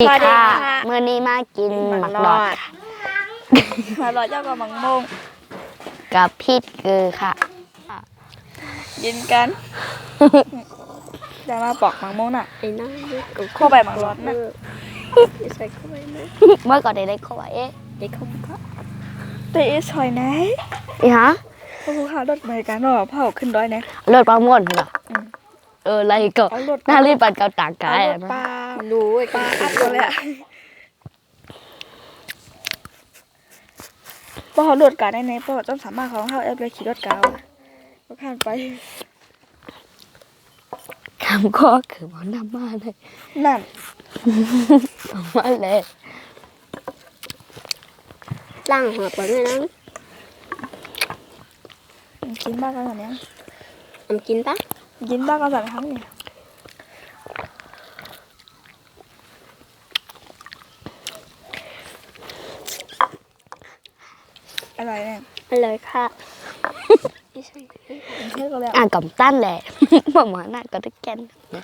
สวัสดีค่ะค่ะเมื่อนี้มากินหมักดอดหมักดอดเจ้ากับหมักโมงกับพี่เกือค่ะกินกันจะมาปอกหมักโมงน่ะไอ้นั่งนี่กูเข้าไปหมักร้อนน่ะใส่เข้าไปนะเมื่อก่อนได้เข้าไปเอ๊ะเด็กเขาก็เตะซอยไหนอีฮะพวกเขารถเมย์กันเนาะเผาขึ้นด้อยนะรถปลาม่วนเหรออมเอออะไรก็เอารถหน้ารีบปัดเกาต่างกายเอารอะถนะปลา รู้ไอ้ปลาอัดตัวเลยอะพอเขารถกันได้ไหนเพราะว่าต้องสามารถของเขาแอปเลยขี่รถกาวอะก็ผ่านไปคำก็คือมันนำมาเลยนั่นมาเลยล่างหัวปเลยนะกินบ้างกันแบบนี้ทำกินปะกินบ้างกันแบบทั้งนี้ อะไรเนี่ยอะไรค่ะไม่ใช่เชื่อก็แล้วอ่านกับตั้นแหละประมาณนั้นก็ได้แก่นนะ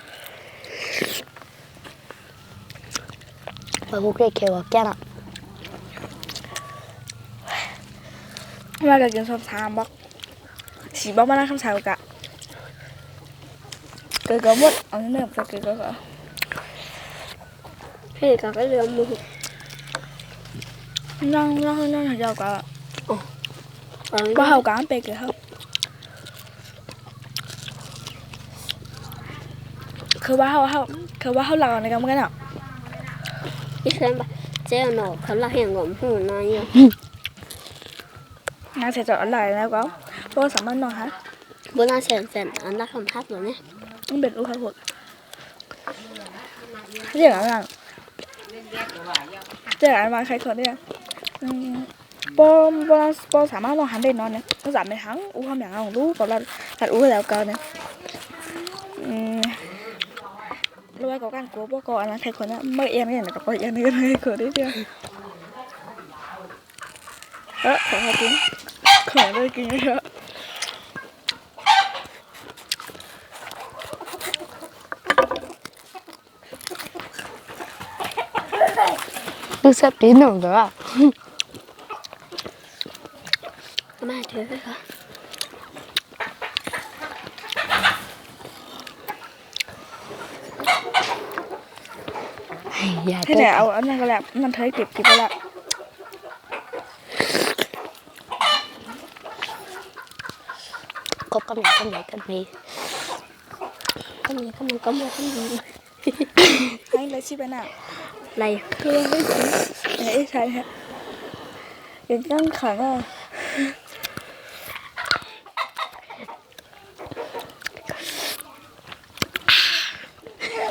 พอพวกเรียกเควาแก่นอะมากับกินสอบถามบอกสีบอกมานั่งคำถามกะเกิดก็หมดเอาเนื้อไปเกิดก็ก็เฮ้ยก็เรือมือนั่งนั่งนั่งหัวยาวกะ ฟังว่าเขากะไปเกิดเขาคือว่าเขาเขาคือว่าเขาหลักในกรรมกันอะพี่เชนปะเจ้าหนอเขาละเห็นหวมหูน้อยอยู่งานเสร็จจะอะไรแล้วก็เพราะว่าสามารถนอนฮะบนน่าเสนเสนอันนั้นคำทับหรือเนี่ยต้องเป็นลูกค้าหดเรียกอะไรเจ๊อะไรมาใครคนเนี่ยอืม ปอมปอมปอสามารถนอนหันได้นอนนี่ยก็สามในทั้งอู้คำอย่างของลูกกับเราตัดอู้แล้วกันเนี่ยอืมรู้ว่าก็การกลัวพวกก็อันนั้นใครคนนี่ยเมื่อเอ็มเนี่ยกับปอเอ็มนี่ก็เลยคนได้เดียวเออขอกินขอได้กินเยอะดูเซฟดีหนึ่งแต่ว่ามา เถอะค่ะอย่าให้เต้แต่นเอาอันนั้นก็แล้วมันเทยเก็บกินไปละคบกันหน่อยกันใหญ่กันไปก็มีก็มันก็มาขึ้นดีให้เลยชิบไปน่ะอะไรคือไม่กินไอ้ใช่ฮะเป็นกั้งขังอะ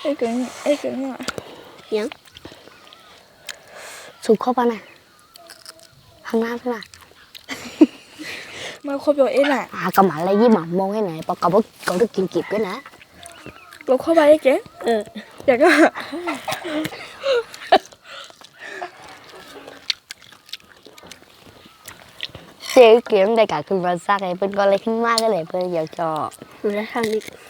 ะอืมหัวในมากสุดทุกจับคนหนึ่งมือน้ำในเตียงเอาเนี่ยชอบปวดเสียนะได้หรอไอ้เกิงไอ้เกิงอะยังสูบเข้าไปนะข้างหน้าใช่ไหมมาครบอยู่เอ้น่ะ à cầm lại lấy với mà môn cái này bao cậu có cậu được kiên kịp cái nè เราเข้าไปไอ้เก๋เอออยากก็ chị kiếm đây cả cùng vào xa này bên con lấy khinh ma cái này bên giờ cho ดูแลทางนี้เราสั่งใครพี่แก้มไหมดูดูหน้าใครเข้าโซนเนี่ย khóc thua ทำดูหนุ่มครบโซนเลยใครให้เ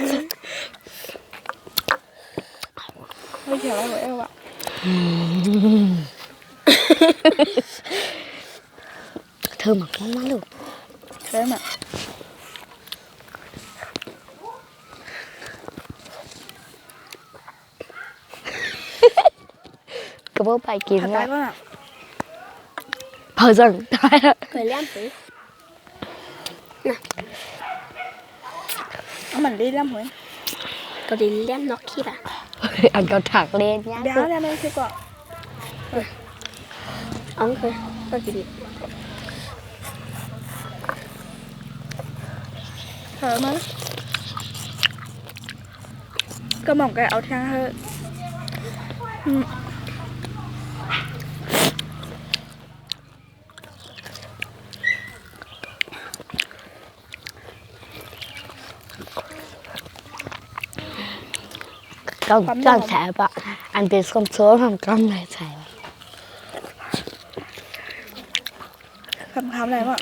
ไม่เขียวแล้วหัวเอวอะ thơm mà ngon lắm luôn เค็มอะ cái bố bài kiếm ผัดไทย lại ก็อะ Thôi dần Thôi rồi เคยเลี้ยงปุ๋ยเอามันดีแล้วเหมือนตัวดินเลี้ยงนกขี้ป่ะ Ăn con thẳng lên nhá เดี๋ยวเดี๋ยวไม่ใช่ก่อนอ๋อเคยก็กินเธอมาก็มองแกเอาทางเธออืม Con con xài bạ Ăn tiền không số làm con này xài คำคำอะไรวะ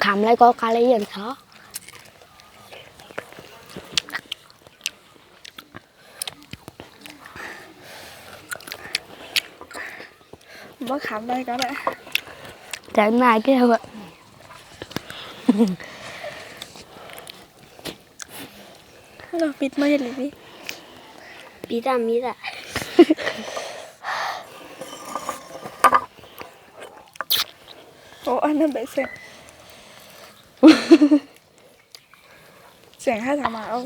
Khám lấy có cái lấy yên đó ว่าคำอะไรก็ได้ Trái mai cái đâu ạ เรา ปิดไม่เห็นเลยดิปีดามีดอะโอ้อันนั้นเป็นเสียงเสียงให้ถามมาเอา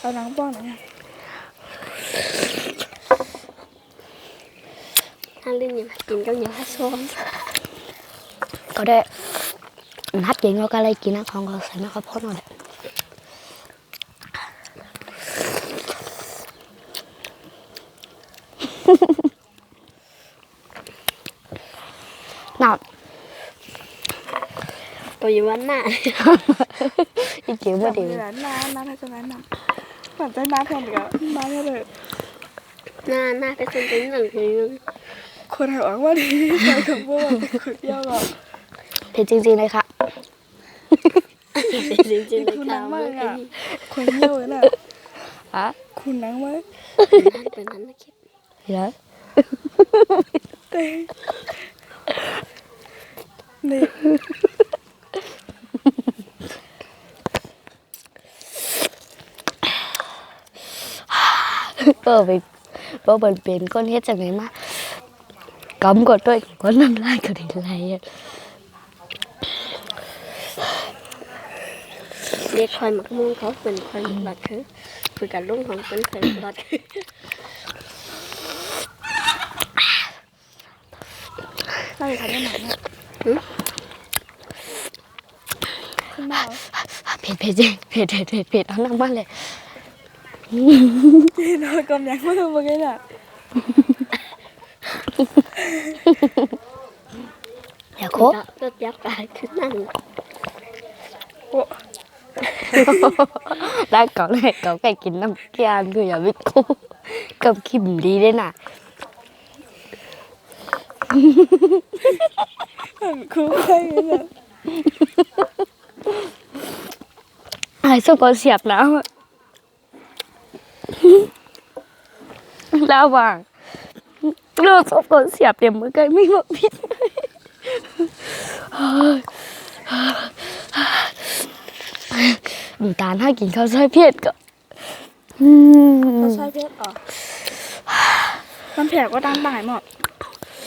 เอานังป้อนหน่อยนะถ้าเล่นอย่างกินก็อย่างฮัทซ้อม Có đấy Hát chính có cái lấy kín nó không có xài nó có phốt nào đấy nào ตัวอยู่วันหน้า đi chịu mới เดี๋ đi ยวน้ำน้ำน้ำให้จะน้ำน้ำฝันใจน้ำแทนเดี๋ยวน้ำให้เลยหน้าหน้าไปจนถึงหนึ่งถึงหนึ่งคนหวังว่าดีใจกับพวกเป็นคนเดียวหรอก thì chính gì đây khạ จริงจริงๆเลยคุณค่ะนังมาเมื่อกอะกี้คนเดียวเลยน่ะ hả คุณนังมากนั่นเป็นนั้นนะคิด gì đấy เต้นี่ bơ vì bơ bần biến con hết chẳng ấy mà cấm của tôi có năm like của đi này เรียกคอยหมักมุ้งเขาเป็นคอยหมักบัดคือคือการลุงของเป็นเคยบัดเราจะทำได้ไหนเนี่ยขึ้นมาเหรอผิดผิดจริงผิดผิดผิดผิดเอาหนักมากเลยที่นอนกำยังไม่รู้เมื่อกี้น่ะอย่าโคก็ก็ยับกายขึ้นนั่งโอ้ได้ก่อนเลยก่อนไปกินน้ำแกงคืออย่าไปโคกับขิมดีด้วยน่ะ คุ้มใช่ไหมเนี่ยไอ้สุกคนเสียบน้ำอะระหว่างเราสองคนเสียบเดี๋ยวมือกันไม่บอกผิดน้ำตาลถ้ากินข้าวซอยเพียดก็อืมเราใช้เพชรอ๋อมันแผลก็ตั้งบ่ายหมด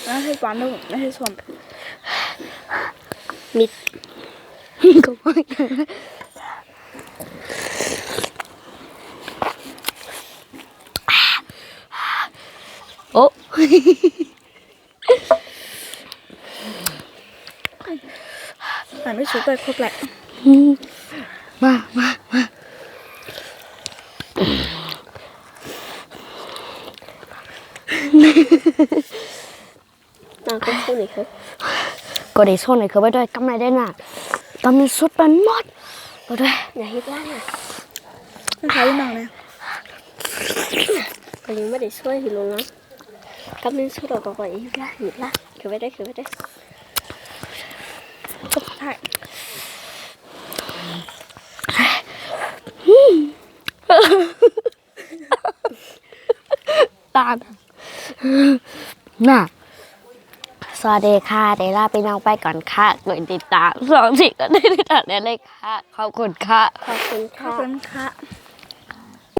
แล้วให้หวานด้วยไม่ให้ส่วนมิดก็ว่าอย่างนั้นโอ้แต่ไม่ชุบไปครบแหละมามา เป็นคู่นี่ครับก็ได้ส่วนนี่คือไปด้วยกำไรได้หนักตอนนี้สุดเป็นหมดไปด้วยอย่าฮิตล่านะใช้หนังนะอันนี้ไม่ได้ช่วยฮิลุนะกำลังสู้เราก็ไปฮิตล่าฮิตล่าคือไปได้คือไปได้ตกท้ายตาหน้า สวัสดีค่ะ เดล่าไปน้องไปก่อนค่ะกดติดตามสองสิ่ก็ได้ติดตามได้เลยค่ะ ขอบคุณค่ะ ขอบคุณค่ะ ขอบคุณค่ะ